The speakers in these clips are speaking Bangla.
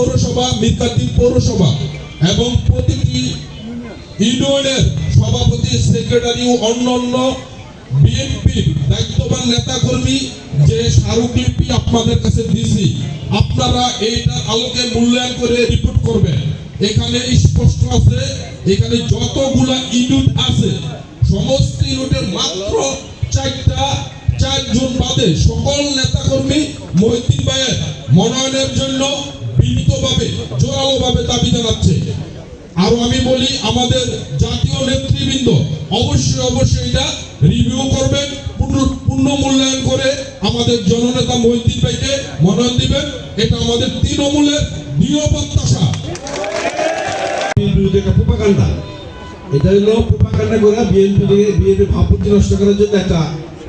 পৌরসভা মির্কাদ্বীপ পৌরসভা এবং প্রতিটি ইউনিয়নের সভাপতি, সেক্রেটারি ও অন্যান্য বিএনপির দায়িত্ববান নেতাকর্মী যে স্মারকলিপি আপনাদের কাছে দিয়েছি আপনারা এইটার আলোকে মূল্যায়ন করে রিপোর্ট করবেন। এখানে স্পষ্ট আছে, এখানে যতগুলা ইউনিট আছে, সমস্ত ইউনিটের মাত্র চারটা, চারজন বাদে সকল নেতাকর্মী মহিদ্দিন ভাইয়ের মনোনয়নের জন্য বিনীতভাবে জোরালোভাবে দাবি জানাচ্ছে। আরও আমি বলি, আমাদের জাতীয় নেতৃবৃন্দ অবশ্যই অবশ্যই এটা রিভিউ করবেন পূর্ণ মূল্যায়ন করে আমাদের জননেতা মহিদ্দিন ভাইকে মনোনয়ন দিবেন। এটা আমাদের তৃণমূলের দৃঢ় প্রত্যাশা এটা হলো প্রোপাগান্ডা করে বিএনপি বিএনপি ভাবমূর্তি নষ্ট করার জন্য একটা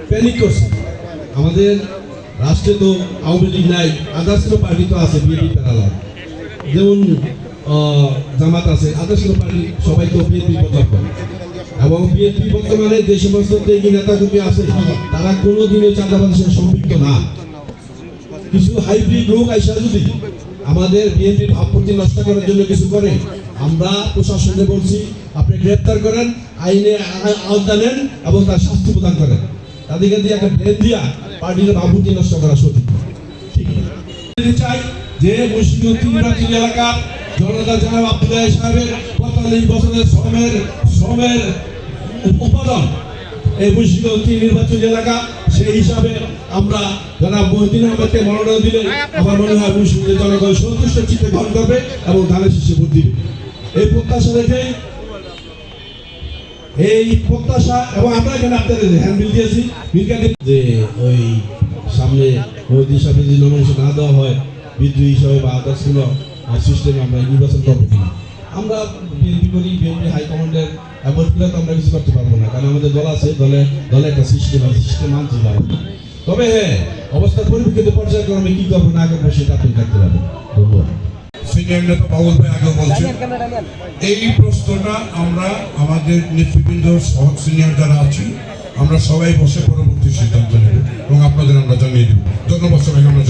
প্যানিক করছে। আমাদের রাষ্ট্রে তো আওয়ামী লীগ নাই আদার্স পার্টি তো আছে, বিএনপি প্যারালাল যেমন জামাত আছে আদার্স পার্টি সবাই তো বিএনপি করে। এবং বিএনপি বর্তমানে যে সমস্ত ত্যাগী নেতাকর্মী আছে, তারা কোনোদিনও চাঁদাবাদের সম্পৃক্ত না। কিছু হাইব্রিড লোক আইসা যদি আমাদের বিএনপির ভাবমূর্তি নষ্ট করার জন্য কিছু করে, আমরা প্রশাসনে বলছি, আপনি গ্রেপ্তার করেন, আইনে আওতা নেন এবং তার শাস্তি প্রদান করেন। তাদেরকে দিয়ে একটা ব্রেন দিয়া পার্টির ভাবমূর্তি নষ্ট করা চাই যে নির্বাচনী এলাকার জনতা জনাব আব্দুল্লাহ সাহেবের পঁয়তাল্লিশ বছরের শ্রমের শ্রমের উপাদান এই মুর্শিদপুর নির্বাচনী এলাকা, সেই হিসাবে আমরা যারা মহিদিন আহমেদকে মনোনয়ন দিলে আমার মনে হয় মুর্শিদের জনগণ সন্তুষ্ট চিত্তে গ্রহণ করবে এবং ধানের শীর্ষে ভোট দিবে। এই প্রত্যাশা রেখে এই প্রত্যাশা এবং আমরা এখানে আপনাদের হ্যান্ডবিল দিয়েছি। যে ওই সামনে মোদী যদি নমিনেশন না দেওয়া হয়, বিদ্রোহী হিসাবে বা আদার্স কোনো সিস্টেমে আমরা নির্বাচন করব কিনা। আমরা বিএনপি করি, বিএনপি হাইকমান্ডের তো আমরা কিছু করতে পারব না। কারণ আমাদের দল আছে, দলে দলে একটা সিস্টেম আছে সিস্টেম মানছি না। তবে হ্যাঁ অবস্থার পরিপ্রেক্ষিতে পর্যায়ক্রমে কি করব না করব সেটা আপনি দেখতে পাবেন। ধন্যবাদ। সিনিয়র নেতা বাবুল ভাই আগে বলছেন এই প্রশ্নটা আমরা আমাদের নেতৃবৃন্দ সহ সিনিয়র যারা আছি আমরা সবাই বসে পরবর্তী সিদ্ধান্ত নেব এবং আপনাদের আমরা জানিয়ে দেব। ধন্যবাদ সবাইকে আমরা